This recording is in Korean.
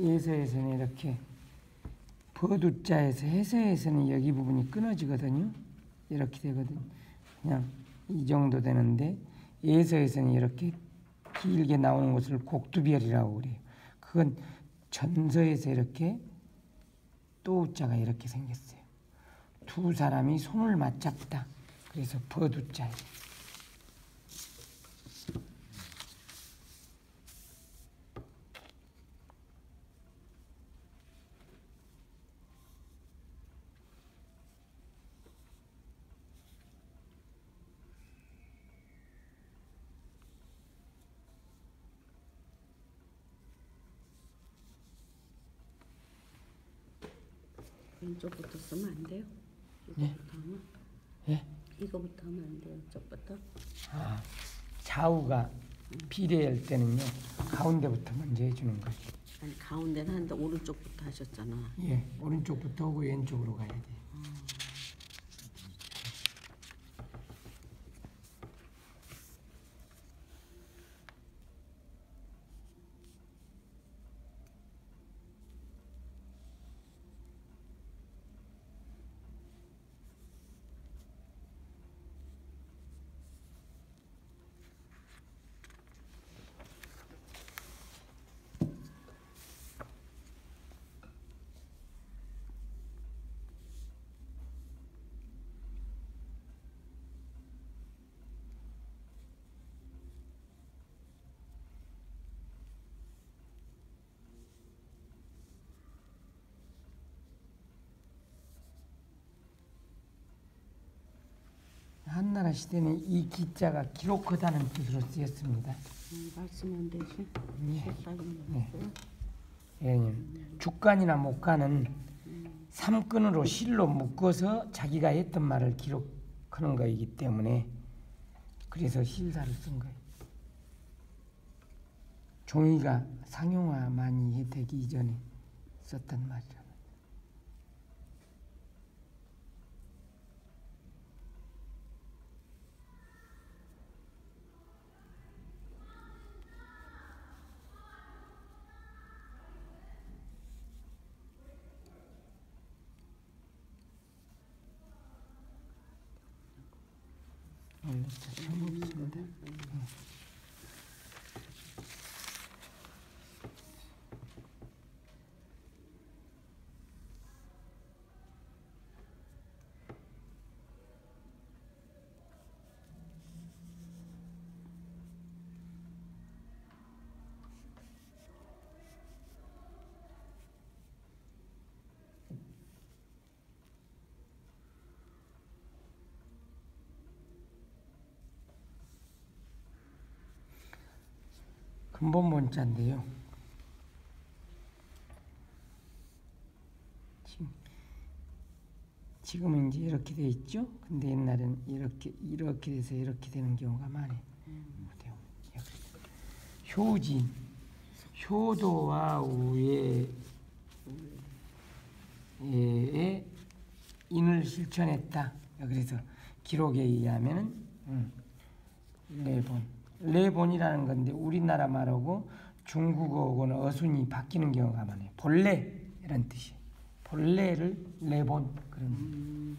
예서에서는 이렇게 버두자에서 해서에서는 여기 부분이 끊어지거든요. 이렇게 되거든요. 그냥 이 정도 되는데 예서에서는 이렇게 길게 나오는 것을 곡두별이라고 그래요. 그건 전서에서 이렇게 또자가 이렇게 생겼어요. 두 사람이 손을 맞잡다. 그래서 버두자예요. 왼쪽부터 쓰면 안 돼요? 예. 이거부터 하면? 예? 이거부터 하면 안 돼요? 쪽부터? 아, 좌우가 비례할 때는요 가운데부터 먼저 해주는 거예요. 아니 가운데는 한데 오른쪽부터 하셨잖아. 예, 오른쪽부터 오고 왼쪽으로 가야 돼. 한나라 시대는 이 기자가 기록하다는 뜻으로 쓰였습니다. 음, 말씀안 되지? 예. 없어요? 예님, 주간이나 목간은 삼끈으로 실로 묶어서 자기가 했던 말을 기록하는 거이기 때문에 그래서 실사를 쓴 거예요. 종이가 상용화 많이 되기 이전에 썼던 말이라. 원래 참 없습니다. 근본 문자인데요. 지금 이제 이렇게 돼 있죠. 근데 옛날에는 이렇게 이렇게 돼서 이렇게 되는 경우가 많아요. 어때요? 효진 효도와 우의 에 인을 실천했다. 그래서 기록에 의하면은 음, 레본 레본이라는 건데 우리나라 말하고 중국어하고는 어순이 바뀌는 경우가 많아요. 본래 이런 뜻이. 본래를 레본 그런.